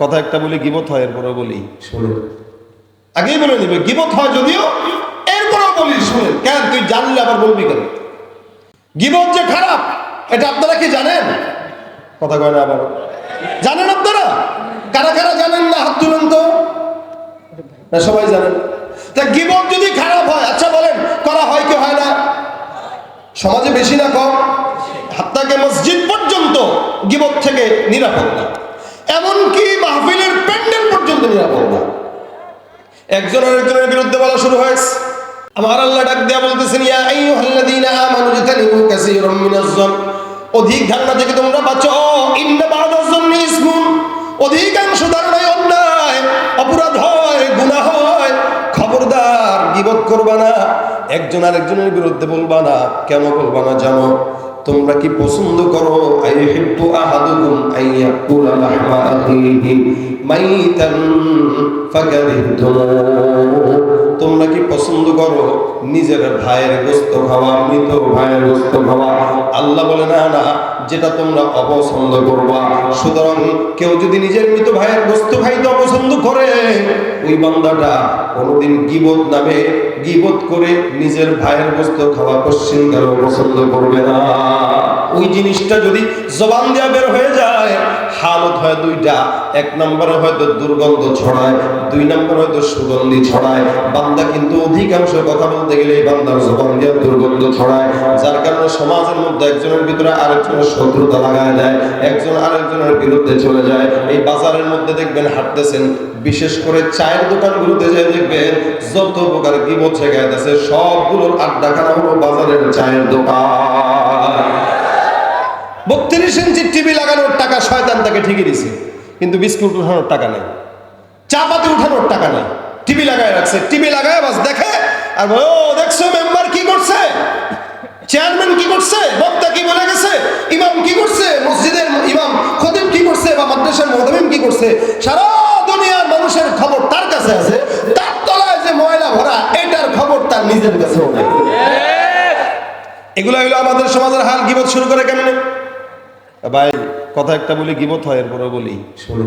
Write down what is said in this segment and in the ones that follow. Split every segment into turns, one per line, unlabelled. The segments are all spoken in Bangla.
কথা একটা বলি গিবত হয় এরপরে বলি। শুনে আগেই বলে নিবে গিবত হয় যদিও এরপরেও বলি শুনে কেন তুই জানলে আবার বলবি কেন? গিবত যে খারাপ এটা আপনারা কি জানেন? কথা কয় না আবার। জানেন আপনারা? কারা কারা জানেন না? হাত তুলেন তো। না সবাই জানেন। তা গিবত যদি খারাপ হয় আচ্ছা বলেন করা হয় কি হয় না? সমাজে বেশি না কম। হাত্তাকে মসজিদ পর্যন্ত গিবত থেকে নিরাপদ না। এমনকি না। একজন আরেকজনের বিরুদ্ধে বলা শুরু হয়েছে। আমার আল্লাহ ডাক দেয়া বলতেছেন, ইয়া আমানু কাসীরাম মিনাজ-জন অধিক ধারণা থেকে তোমরা বাঁচো। ইন্না বা'দাজ-জন্নি ইসমুন। অধিকাংশ ধারণায় অন্যায়, অপরাধ হয়, গুনাহ হয়। খবরদার গিবত করবা না। একজন আরেকজনের বিরুদ্ধে বলবা না। কেন বলবা না জানো? তোমরা কি পছন্দ করো? আইহিব্বু আহাদুকুম আইয়াকুলা লাহমা আখিহি মাইতান তোমরা কি পছন্দ করো? নিজের ভাইয়ের গোস্ত খাওয়া, মৃত ভাইয়ের গোস্ত খাওয়া। আল্লাহ বলে, না না যেটা তোমরা অপছন্দ করবা। সুতরাং কেউ যদি নিজের মৃত ভাইয়ের গোস্ত খাইতে অপছন্দ করে, ওই বান্দাটা কোনোদিন গিবত নামে গিবত করে নিজের ভাইয়ের বস্তু খাওয়া পশ্চিম কারও পছন্দ করবে না। ওই জিনিসটা যদি জবান দেওয়া বের হয়ে যায় হালত হয় দুইটা, এক নম্বরে হয়তো দুর্গন্ধ ছড়ায়, দুই নম্বর হয়তো সুগন্ধি ছড়ায়। বান্দা কিন্তু অধিকাংশ কথা বলতে গেলে এই বান্দার জবান দিয়ে দুর্গন্ধ ছড়ায়। যার কারণে সমাজের মধ্যে একজনের ভিতরে আরেকজনের শত্রুতা লাগায় দেয়, একজন আরেকজনের বিরুদ্ধে চলে যায়। এই বাজারের মধ্যে দেখবেন হাঁটতেছেন, বিশেষ করে চায়ের দোকানগুলোতে যে দেখবেন যত প্রকার গিবত শেখায় আছে সবগুলোর আড্ডাখানা হলো বাজারের চায়ের দোকান। বত্রিশ ইঞ্চি টিভি লাগানোর টাকা শয়তান তাকে ঠিকই দিছে। কিন্তু বিস্কুট উঠানোর টাকা নেই। চা পাতি উঠানোর টাকা নেই। টিভি লাগায় রাখছে। টিভি লাগায় বাস দেখে আর বলে, ও দেখছ মেম্বার কি করছে? চেয়ারম্যান কি করছে? বক্তা কি বলে গেছে? ইমাম কি করছে? মসজিদের ইমাম খতিব কি করছে? বা মাদ্রাসার মহতামিম কি করছে? সারা দুনিয়ার মানুষের খবর তার কাছে আছে। তার তলায় যে ময়লা ভরা এটার খবর তার নিজের কাছে নেই। এগুলো হলো আমাদের সমাজের হাল গিবত শুরু করে কেমনে ভাই কথা একটা বলি গিবত হয় এরপরে বলি। শুনে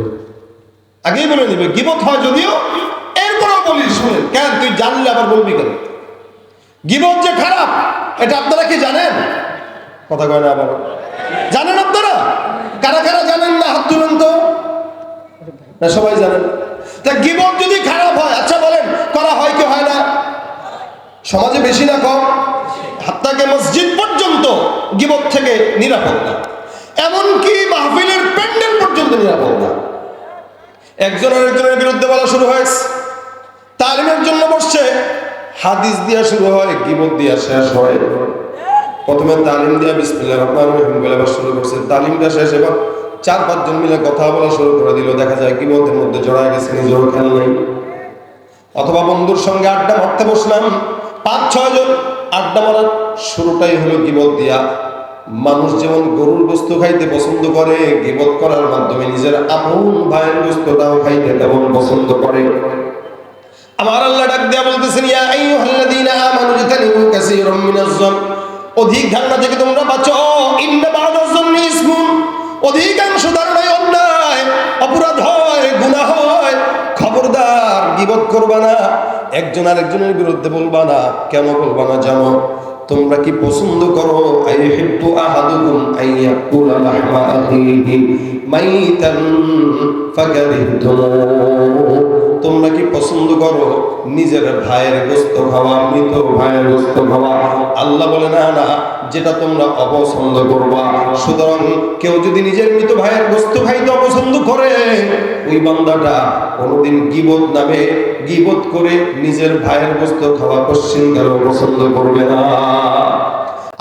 আগেই বলে দিবে গিবত হয় যদিও এরপরেও বলি শুনে কেন? তুই জানলে আবার বলবি কেন? গিবত যে খারাপ এটা আপনারা কি জানেন? কথা কয় না আবার জানেন আপনারা? কারা কারা জানেন না? হাত তুলেন তো। না সবাই জানেন। তা গিবত যদি খারাপ হয় আচ্ছা বলেন করা হয় কি হয় না? সমাজে বেশি না কম? হাত্তাকে মসজিদ পর্যন্ত গিবত থেকে নিরাপদ না। এমনকি মাহফিলের প্যান্ডেল পর্যন্ত নিরাপদ না। একজন আরেকজনের বিরুদ্ধে বলা শুরু হয়েছে। তালিমের জন্য বসছে। হাদিস দিয়া শুরু হয়, গিবত দিয়া শেষ হয়। প্রথমে তালিম দিয়া বিসমিল্লাহ রহমান রহিম বলে আবার শুরু করছে। তালিমটা শেষ, এবার চার পাঁচজন মিলে কথা বলা শুরু করে দিল। দেখা যায় গিবতের মধ্যে জড়ায় গেছে, নিজেরও খেয়াল নেই। অথবা বন্ধুর সঙ্গে আড্ডা মারতে বসলাম। পাঁচ, ছয় জন আড্ডা মারার শুরুটাই হলো গিবত দিয়া। মানুষ যেমন গরুর বস্তু খাইতে পছন্দ করে, গিবত করার মাধ্যমে নিজের আপন ভাইয়ের বস্তুটাও খাইতে তেমন পছন্দ করে। আমার আল্লাহ ডাক দেয়া বলতেছেন, ইয়া আইয়ুহাল্লাযীনা আমানু জাতানিবু কাসীরাম মিনাজ-জন অধিক ধারণা থেকে তোমরা বাঁচো। ইন্না বা'দাজ-জন্নি ইসমুন। অধিকাংশ ধারণায় অন্যায়, অপরাধ হয়, গুনাহ হয়। খবরদার গিবত করবা না। একজন আরেকজনের বিরুদ্ধে বলবা না। কেন বলবা না জানো? তোমরা কি পছন্দ করো? আইহিব্বু আহাদুকুম লাহমা আখিহি মাইতান তোমরা কি পছন্দ করো? নিজের ভাইয়ের গোস্ত খাওয়া, মৃত ভাইয়ের গোস্ত খাওয়া। আল্লাহ বলে, না না, যেটা তোমরা অপছন্দ করবা। সুতরাং কেউ যদি নিজের মৃত ভাইয়ের গোস্ত খাইতে করে ওই বান্দাটা কোনোদিন গিবত নামে গিবত করে নিজের ভাইয়ের গোস্ত খাওয়া পশ্চিম কারও পছন্দ করবে না।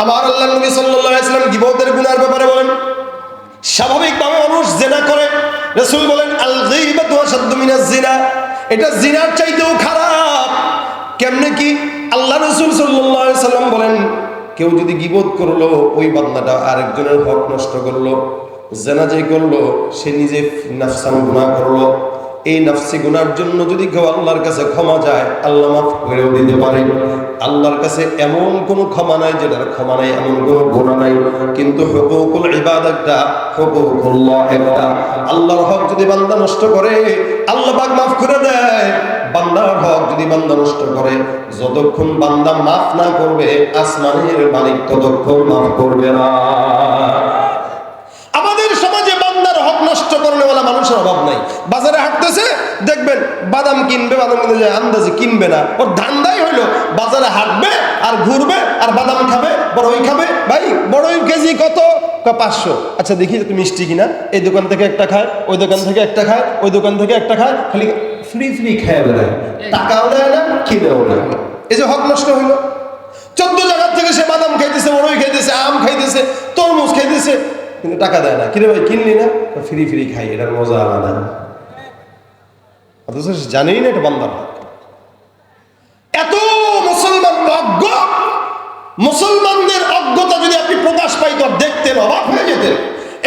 আমার আল্লাহ নবী সাল্লাল্লাহু আলাইহি সাল্লাম গিবতের গুনার ব্যাপারে বলেন, স্বাভাবিকভাবে মানুষ জেনা করে। রসুল বলেন আল গীবাতু আশাদ্দু মিনাজ জিনা এটা জিনার চাইতেও খারাপ। কেমনে কি? আল্লাহ রসুল সাল্লাল্লাহু আলাইহি সাল্লাম বলেন, কেউ যদি গিবত করল, ওই বান্দাটা আরেকজনের হক নষ্ট করল। জেনা যে করল, সে নিজে নাফসান গুনাহ করল। এই নাফসি গুনার জন্য যদি কেউ আল্লাহর কাছে ক্ষমা যায় আল্লাহ মাফ করেও দিতে পারে। আল্লাহর কাছে এমন কোনো ক্ষমা নাই, যেটার ক্ষমা নাই, এমন কোনো গুণা নাই। কিন্তু হুকুকুল ইবাদ একটা, হুকুকুল্লাহ একটা। আল্লাহর হক যদি বান্দা নষ্ট করে, আল্লাহ পাক মাফ করে দেয়। বান্দার হক যদি বান্দা নষ্ট করে, যতক্ষণ বান্দা মাফ না করবে, আসমানের মালিক ততক্ষণ মাফ করবে না আমাদের সমাজে বান্দার হক নষ্ট করনেওয়ালা মানুষের অভাব নাই বাজারে হাঁটতেছে, দেখবেন বাদাম কিনবে, বাদাম কিনতে যায় আন্দাজে কিনবে না। ওর ধান্দাই হইল বাজারে হাঁটবে আর ঘুরবে আর বাদাম খাবে, বড়ই খাবে। ভাই, বড়ই কেজি কত? পাঁচশো। আচ্ছা দেখি একটু মিষ্টি কিনা। এই দোকান থেকে একটা খায়, ওই দোকান থেকে একটা খায়, ওই দোকান থেকে একটা খায়, খালি ফ্রি ফ্রি খায় বেড়ায়। টাকাও দেয় না কিনেও না। এই যে হক নষ্ট হইল। চোদ্দ জায়গার থেকে সে বাদাম খাইতেছে, বড়ই খাইতেছে, আম খাইতেছে, তরমুজ খাইতেছে, কিন্তু টাকা দেয় না। কিরে ভাই, কিনলি না? ফ্রি ফ্রি খাই, এটার মজা আলাদা। অথচ জানেই না এটা বান্দার হক। এত মুসলমান অজ্ঞ মুসলমানদের অজ্ঞতা যদি আপনি প্রকাশ পাইত দেখতেন, অবাক হয়ে যেতেন।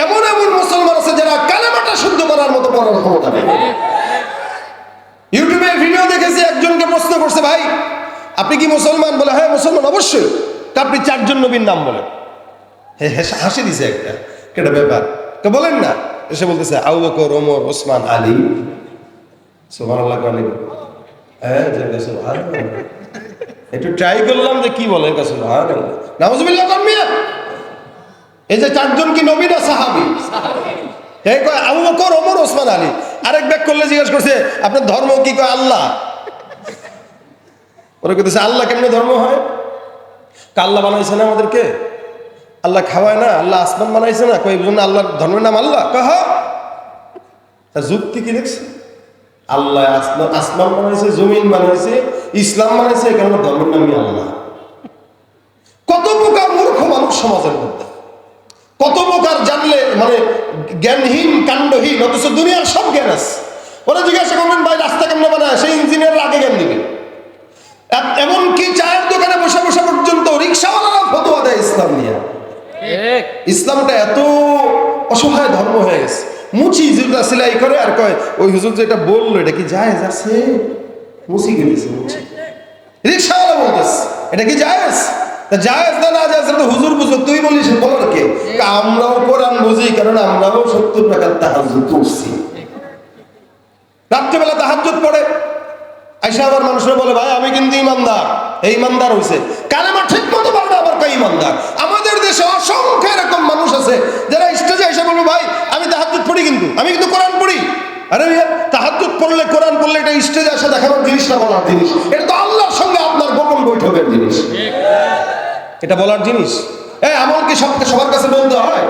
এমন এমন মুসলমান আছে যারা কালেমাটা শুদ্ধ করার মতো পড়ার ক্ষমতা নেই। ইউটিউবে ভিডিও দেখেছি, একজনকে প্রশ্ন করছে, ভাই, আপনি কি মুসলমান? বলে হ্যাঁ মুসলমান, অবশ্যই। তা আপনি চারজন নবীর নাম বলেন। হাসি দিছে একটা। কেটা ব্যাপার? তো বলেন না? এসে বলতেছে আউ বকর, ওমর, ওসমান, আলী। সুবহানাল্লাহ আলী হ্যাঁ যে একটু ট্রাই করলাম যে কি বলে নাউজুবিল্লাহ কমিয়া এই যে চারজন কি নবী না সাহাবী? এই কয় আবু বকর, ওমর, ওসমান, আলী। আরেক ব্যাগ করলে জিজ্ঞেস করছে, আপনার ধর্ম কি? কয়, আল্লাহ। ওরা কইতেছে, আল্লাহ কেমনে ধর্ম হয়? আল্লাহ বানাইছে না আমাদেরকে? আল্লাহ খাওয়ায় না, আল্লাহ আসমান বানাইছে না? জন্য আল্লাহর ধর্মের নাম আল্লাহ? কহ তার যুক্তি কি দেখছে আল্লাহ আসমান আসমান বানাইছে জমিন বানাইছে ইসলাম বানাইছে কারণে ধর্মের নামই আল্লাহ। কত প্রকার মূর্খ মানুষ সমাজের মধ্যে। কত প্রকার জানলে মানে জ্ঞানহীন কাণ্ডহীন অথচ দুনিয়ার সব জ্ঞান আছে। ওরা জিজ্ঞাসা করবেন ভাই রাস্তা কেমনে বানায়? সেই ইঞ্জিনিয়ার আগে জ্ঞান দিবে। এমনকি চায়ের দোকানে বসে বসে পর্যন্ত রিক্সাওয়ালারা ফতোয়া দেয় ইসলাম নিয়ে? ইসলামটা এত অসহায় ধর্ম হয়ে গেছে। মুচি যেটা সেলাই করে আর কয়, ওই হুজুর যেটা বলল, এটা কি জায়েজ আছে? মুচি গেছে মুচি। রিক্সাওয়ালা বলতেছে, এটা কি জায়েজ? জায়েজ না না জায়েজ তো হুজুর বুঝো, তুই বলিস বলার কে? আমরাও কোরআন বুঝি, কারণ আমরাও সত্তর টাকার তাহাজুদ করছি তাহাজুদ পড়ে। আইসা আবার মানুষরা বলে, ভাই, আমি কিন্তু ইমানদার। এই ইমানদার হইছে। কালেমা ঠিক মতো পারবে আবার কই ইমানদার? আমাদের দেশে অসংখ্য এরকম মানুষ আছে, যারা স্টেজে এসে বলবে, ভাই কিন্তু আমি কিন্তু কোরআন পড়ি। আরে তাহাজুদ পড়লে কোরআন পড়লে এটা স্টেজে আসে দেখানোর জিনিস না বলার জিনিস। এটা তো আল্লাহর সঙ্গে আপনার গোপন বৈঠকের জিনিস। এটা বলার জিনিস। হ্যাঁ এমনকি সবকে সবার কাছে বলতে হয়?